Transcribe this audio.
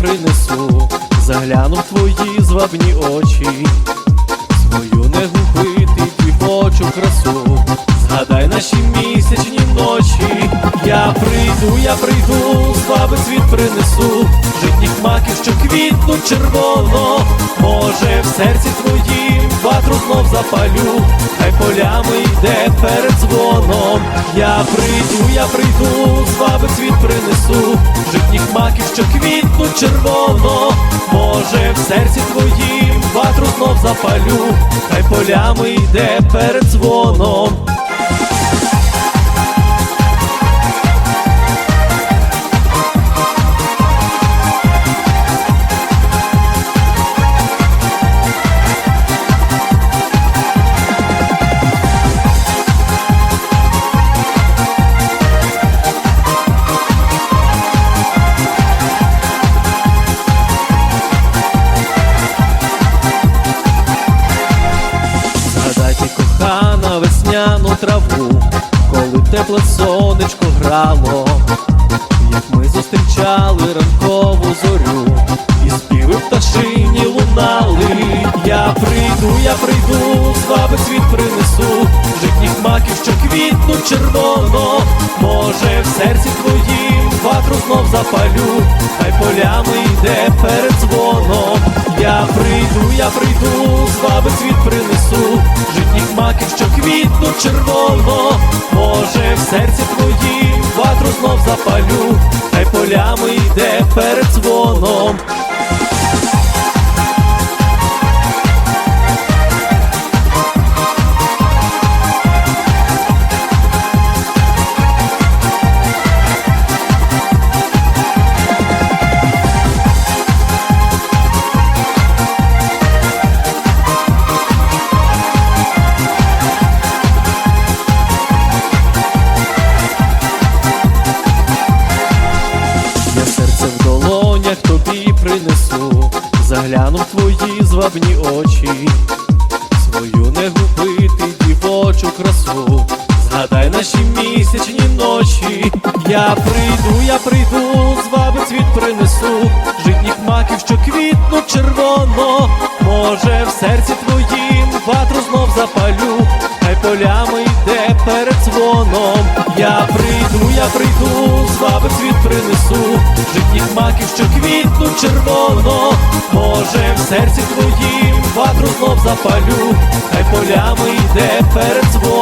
принесу, загляну в твої звабні очі, свою негубити дівочу красу, згадай наші місячні ночі. Я прийду, я прийду, слави світ червоно, може в серці твоїм ватру знов запалю, хай полями йде перед дзвоном. Я прийду, я прийду, слави світ принесу, житніх маків, що квітнуть червоно, може в серці твоїм ватру знов запалю, хай полями йде перед дзвоном. Весняну траву, коли тепле сонечко грало, як ми зустрічали ранкову зорю, і співи пташині лунали. Я прийду, я прийду, слави світ принесу, житніх маків, що квітнуть червоно, може в серці твоїм ватру знов запалю, хай полями йде перед дзвоном. Я прийду, я прийду, слави світ червоно, може в серці твоїм принесу, загляну в твої звабні очі, свою негубити дівочу красу, згадай наші місячні ночі. Я прийду, я прийду, зваби цвіт принесу, житніх маків, що квітнуть червоно, може в серці твоїм ватру знов запалю, хай полями йде перед дзвоном. Я прийду, я прийду, слави світ принесу, житніх маків, що квітнуть червоно, серці твоїм ватру знов запалю, хай полями йде перед дзвоном.